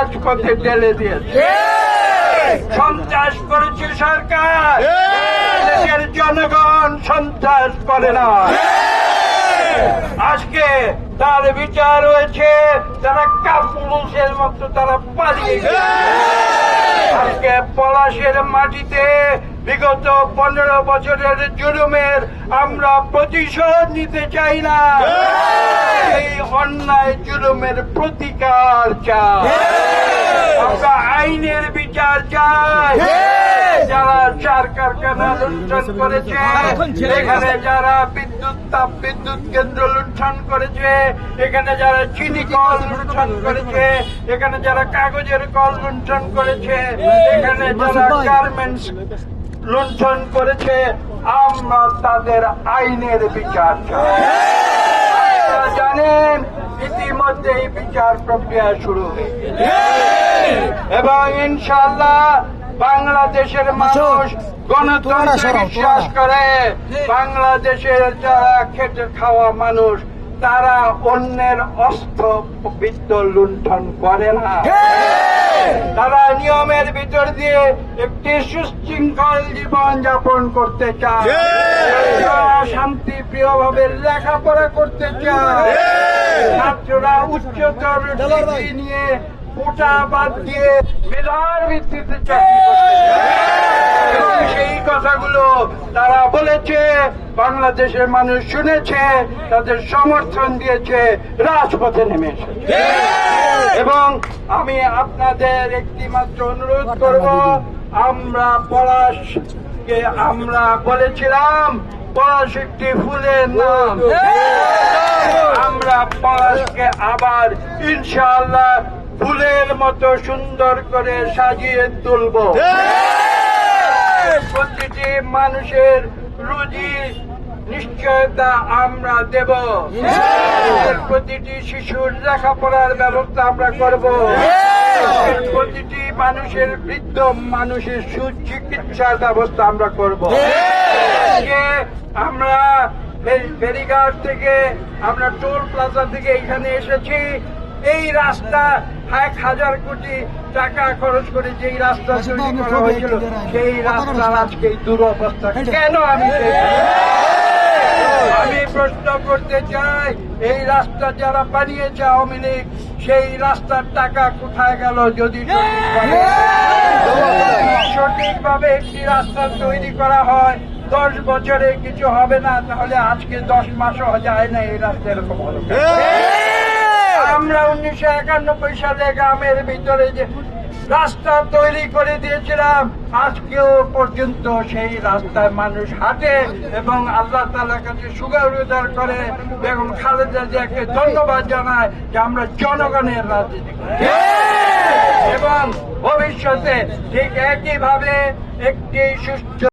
রাজপথে ঢেলে দিয়েছে। সন্ত্রাস করেছে সরকার। দেশের জনগণ সন্ত্রাস করে না। আজকে তার বিচার হয়েছে তারা কাপুরুষের মতো তারা পালিয়ে গেছে। আজকে পলাশের মাটিতে বিগত পনেরো বছরের জুলুমের আমরা প্রতিশোধ নিতে চাই না। এই অন্যায় জুলুমের প্রতিকার চাই। আমরা আইনের বিচার চাই। যারা চার কারখানা লুণ্ঠন করেছে এখানে যারা বিদ্যুৎ তাপ বিদ্যুৎ কেন্দ্র লুণ্ঠন করেছে এখানে যারা চিনি কল লুণ্ঠন করেছে এখানে যারা কাগজের কল লুণ্ঠন করেছে এখানে যারা গার্মেন্টস লুণ্ঠন করেছে আমরা তাদের আইনের বিচার জানেন ইতিমধ্যেই বিচার প্রক্রিয়া শুরু হয়েছে। এবং ইনশাল্লাহ বাংলাদেশের মানুষ গণতন্ত্রে বিশ্বাস করে বাংলাদেশের যারা খেটে খাওয়া মানুষ তারা অন্যের অস্ত্র বিত্ত লুণ্ঠন করে না। তারা নিয়মের ভিতর দিয়ে একটি সুশৃঙ্খল জীবন যাপন করতে চায়। শান্তি প্রিয় ভাবে লেখাপড়া করতে চায়। ছাত্ররা উচ্চতর ডিগ্রি নিয়ে কোটা বাদ দিয়ে মেধার ভিত্তিতে চাকরি করতে চায়। সেই কথাগুলো তারা বলেছে, বাংলাদেশের মানুষ শুনেছে, তাদের সমর্থন দিয়েছে, রাজপথে নেমে এসেছে। এবং আমি আপনাদের একটি মাত্র অনুরোধ করব, আমরা পলাশকে আমরা বলেছিলাম, পলাশ একটি ফুলের নাম। আমরা পলাশকে আবার ইনশাআল্লাহ ফুলের মতো সুন্দর করে সাজিয়ে তুলব। প্রতিটি মানুষের রুজি নিশ্চয়তা আমরা দেব। প্রতিটি শিশুর লেখাপড়ার ব্যবস্থা আমরা করব। প্রতিটি মানুষের বৃদ্ধ মানুষের সুচিকিৎসার ব্যবস্থা আমরা করব। আমরা ফেরি- ফেরিঘাট থেকে আমরা টোল প্লাজা থেকে এখানে এসেছি। এই রাস্তা এক হাজার কোটি টাকা খরচ করে যেই রাস্তা তৈরি করা হয়েছিল সেই রাস্তার আজকে দুরবস্থা। কেন আমি আমি প্রশ্ন করতে চাই এই রাস্তা যারা বানিয়েছে আওয়ামী লীগ সেই রাস্তার টাকা কোথায় গেল যদি সঠিকভাবে- একটি রাস্তা তৈরি করা হয় দশ বছরে কিছু হবে না তাহলে আজকে দশ মাসও যায় না এই রাস্তা এরকম হলো আমরা উনিশশো একানব্বই সালে গ্রামের ভিতরে যে রাস্তা তৈরি করে দিয়েছিলাম আজকেও পর্যন্ত সেই রাস্তায় মানুষ হাঁটে এবং আল্লাহ তালার কাছে সুগার উদার করে। এবং খালেদা জিয়াকে ধন্যবাদ জানায় যে আমরা জনগণের রাজনীতি এবং ভবিষ্যতে ঠিক একইভাবে একটি সুস্থ